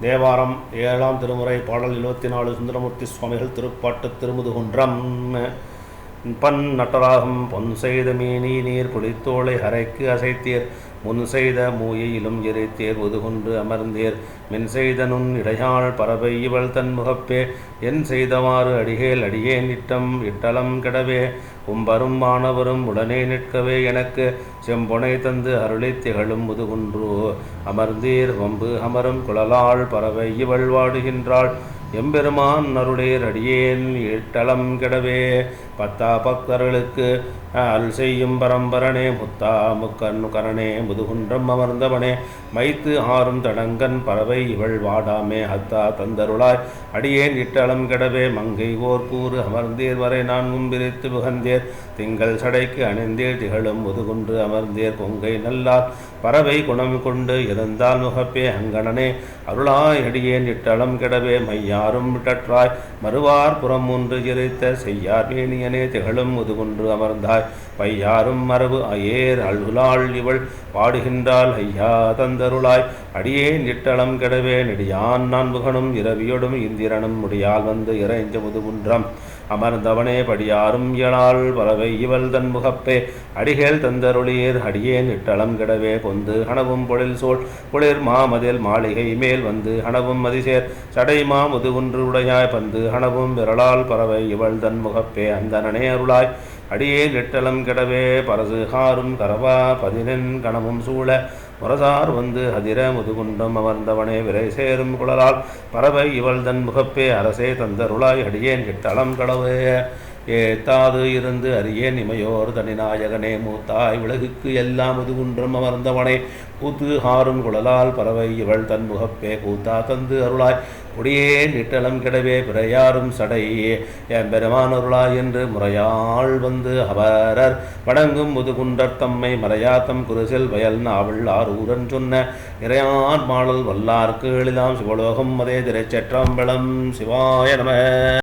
தேவாரம் ஏழாம் திருமுறை பாடல் இருபத்தி நாலு சுந்தரமூர்த்தி சுவாமிகள் திருப்பாட்டு திருமுதுகுன்றம். பன் நட்டராகம் பொன் செய்த மீனி நீர் புளித்தோளை ஹரைக்கு அசைத்தீர். முன் செய்த மூயிலும் எரித்தேர் ஒதுகுன்று அமர்ந்தேர். மின் செய்த நுண் இடையாள் பறவை இவள் தன் முகப்பே. என் செய்தவாறு அடிகேல் அடியே நிட்டம் இட்டலம் கெடவே. உம்பரும் மாணவரும் உடனே நிற்கவே எனக்கு செம்பொனை தந்து அருளை திகழும் முதுகுன்று. அமர்ந்தீர் வம்பு அமரும் குழலாள் பறவை இவள் வாடுகின்றாள். எம்பெருமான் அருளேர் அடியேன் இட்டலம் கெடவே. பத்தா பக்தர்களுக்கு அருள் செய்யும் பரம்பரனே முத்தா முக்கண்ணு கரணே முதுகுன்றம் அமர்ந்தவனே. மைத்து ஆறும் தடங்கன் பறவை இவள் வாடாமே அத்தா தந்தருளாய். அடியேன் இட்டலம் கெடவே மங்கை ஓர் கூறு அமர்ந்தீர் வரை நான் முன்பிரித்து புகந்தேர் திங்கள் சடைக்கு அணிந்தேர் திகழும் முதுகுன்று அமர்ந்தேர் கொங்கை நல்லார். பறவை குணம் கொண்டு இருந்தால் முகப்பே அங்கணனே. அருளாய் அடியேன் இட்டலம் கெடவே யாரும் விட்டற்றாய். மறுவார் புறம் ஒன்று எரித்த செய்யார் வேணியனே திகழும் முதுகுன்று அமர்ந்தாய். பையாரும் மரபு அயேர் அழுலாள் இவள் பாடுகின்றாள் ஐயா தந்தருளாய். அடியே நிட்டளம் கெடவே நெடியான் நான் முகனும் இரவியொடும் இந்திரனும் முடியால் வந்து இறைஞ்ச முதுகுன்றம். அமர்ந்தவனே படியாரும் இயலாள் பலவை இவள் தன் முகப்பே. அடிகேல் தந்தருளியர் அடியேன் இட்டளம் கிடவே. கொந்து ஹனவும் பொழில் சோழ் குளிர் மாமதில் மாளிகை மேல் வந்து ஹனவும் மதிசேர். சடை மா முதுகுன்று உடையாய் பந்து ஹனவும் விரலால் பறவை இவள் தன் முகப்பே. அந்தனனே அருளாய் அடியேன் நெட்டலம் கிடவே பரசு ஹாரும் கரவா பதினெண் கணமும் சூழ முரசார் வந்து அதிர முதுகுண்டம் அமர்ந்தவனே விரை சேரும் குழலால் பறவை இவள் தன் முகப்பே அரசே தந்தருளாய் அடியேன் கெட்டளம் கடவே ஏத்தாது இருந்து அரியேன் இமையோர் தனிநாயகனே மூத்தாய் விலகுக்கு எல்லாம் முதுகுன்றம் அமர்ந்தவனே. கூத்து ஹாரும் குழலால் பறவை இவள் தன் முகப்பே கூத்தா தந்து அருளாய். கொடியே நிட்டலம் கிடவே பிறையாரும் சடையே என் பெருமான் அருளாய் என்று முறையாள் வந்து அவரர் வணங்கும் முதுகுன்றர் தம்மை மறையாத்தம் குருசில் வயல் நாவல் ஆரூரன் சொன்ன. இறையான் மாடல் வல்லார்க்கு எளிதாம் சிவலோகம் அதே திரைச்சற்றம்பலம் சிவாய நம.